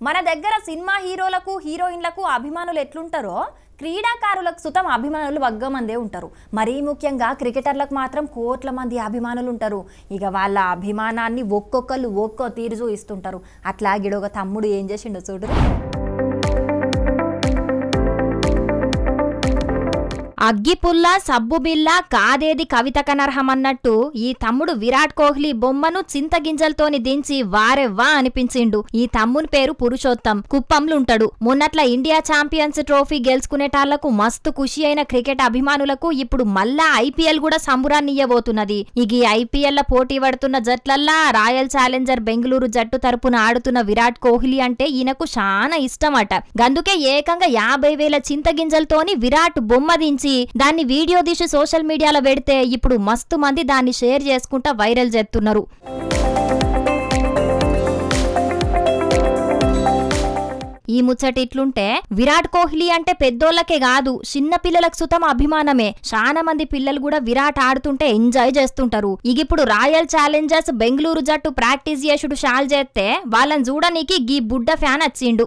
మన దగ్గర సినిమా హీరోలకు హీరోయిన్లకు అభిమానులు ఎట్లుంటారో క్రీడాకారులకు సుతం అభిమానులు వగ్గ మందే ఉంటారు. మరీ ముఖ్యంగా క్రికెటర్లకు మాత్రం కోట్ల మంది అభిమానులు ఉంటారు. ఇక వాళ్ళ అభిమానాన్ని ఒక్కొక్కరు ఒక్కో తీరు చూపిస్తుంటారు అట్లా గిడొక తమ్ముడు ఏం చేసిండో చూడు అగ్గిపుల్ల సబ్బుబిల్ల కాదేది కవిత కనర్హమన్నట్టు ఈ తమ్ముడు విరాట్ కోహ్లీ బొమ్మను చింతగింజలతోని దించి వారెవ్వా అనిపించిండు. ఈ తమ్ముని పేరు పురుషోత్తం. కుప్పంలుంటాడు. మొన్నట్ల ఇండియా ఛాంపియన్స్ ట్రోఫీ గెలుచుకునేటాళ్ళకు మస్తు ఖుషి అయిన క్రికెట్ అభిమానులకు ఇప్పుడు మళ్ళా ఐపీఎల్ కూడా సంబురాన్ని ఇయ్యబోతున్నది ఇక ఈ ఐపీఎల్ పోటీ పడుతున్న జట్లల్లా రాయల్ ఛాలెంజర్ బెంగళూరు జట్టు తరపున ఆడుతున్న విరాట్ కోహ్లీ అంటే ఈయనకు చాలా ఇష్టమట. గందుకే ఏకంగా యాభై వేల చింతగింజలతోని విరాట్ బొమ్మ దించి దాన్ని వీడియో తీసి సోషల్ మీడియాలో పెడితే ఇప్పుడు మస్తు మంది దాన్ని షేర్ చేసుకుంటా వైరల్ చేస్తున్నారు. ఈ ముచ్చట ఇట్లుంటే విరాట్ కోహ్లీ అంటే పెద్దోళ్ళకే కాదు చిన్న పిల్లలకు సుతం అభిమానమే. చాలా మంది పిల్లలు కూడా విరాట్ ఆడుతుంటే ఎంజాయ్ చేస్తుంటారు. ఇక ఇప్పుడు రాయల్ ఛాలెంజర్స్ బెంగళూరు జట్టు ప్రాక్టీస్ చేసుడు షాల్ చేస్తే వాళ్ళని చూడనీకి గీ బుడ్డ ఫ్యాన్ వచ్చిండు.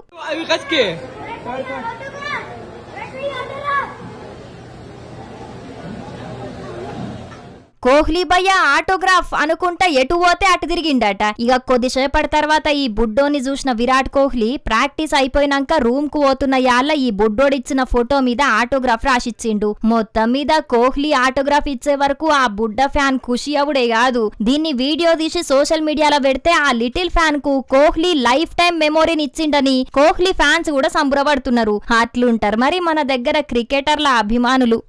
కోహ్లీ భయ్య ఆటోగ్రాఫ్ అనుకుంటా ఎటు పోతే అటు తిరిగిండట. ఇక కొద్దిసేపటి తర్వాత ఈ బుడ్డోని చూసిన విరాట్ కోహ్లీ ప్రాక్టీస్ అయిపోయినాక రూమ్కు పోతున్న యాళ్ళ ఈ బుడ్డోడిచ్చిన ఫోటో మీద ఆటోగ్రాఫ్ రాసిచ్చిండు. మొత్తం మీద కోహ్లీ ఆటోగ్రాఫ్ ఇచ్చే వరకు ఆ బుడ్డ ఫ్యాన్ ఖుషి అవుడే కాదు. దీన్ని వీడియో తీసి సోషల్ మీడియాలో పెడితే ఆ లిటిల్ ఫ్యాన్కు కోహ్లీ లైఫ్ టైం మెమోరీని ఇచ్చిండని కోహ్లీ ఫ్యాన్స్ కూడా సంబరపడుతున్నారు. అట్లుంటారు మరి మన దగ్గర క్రికెటర్ల అభిమానులు.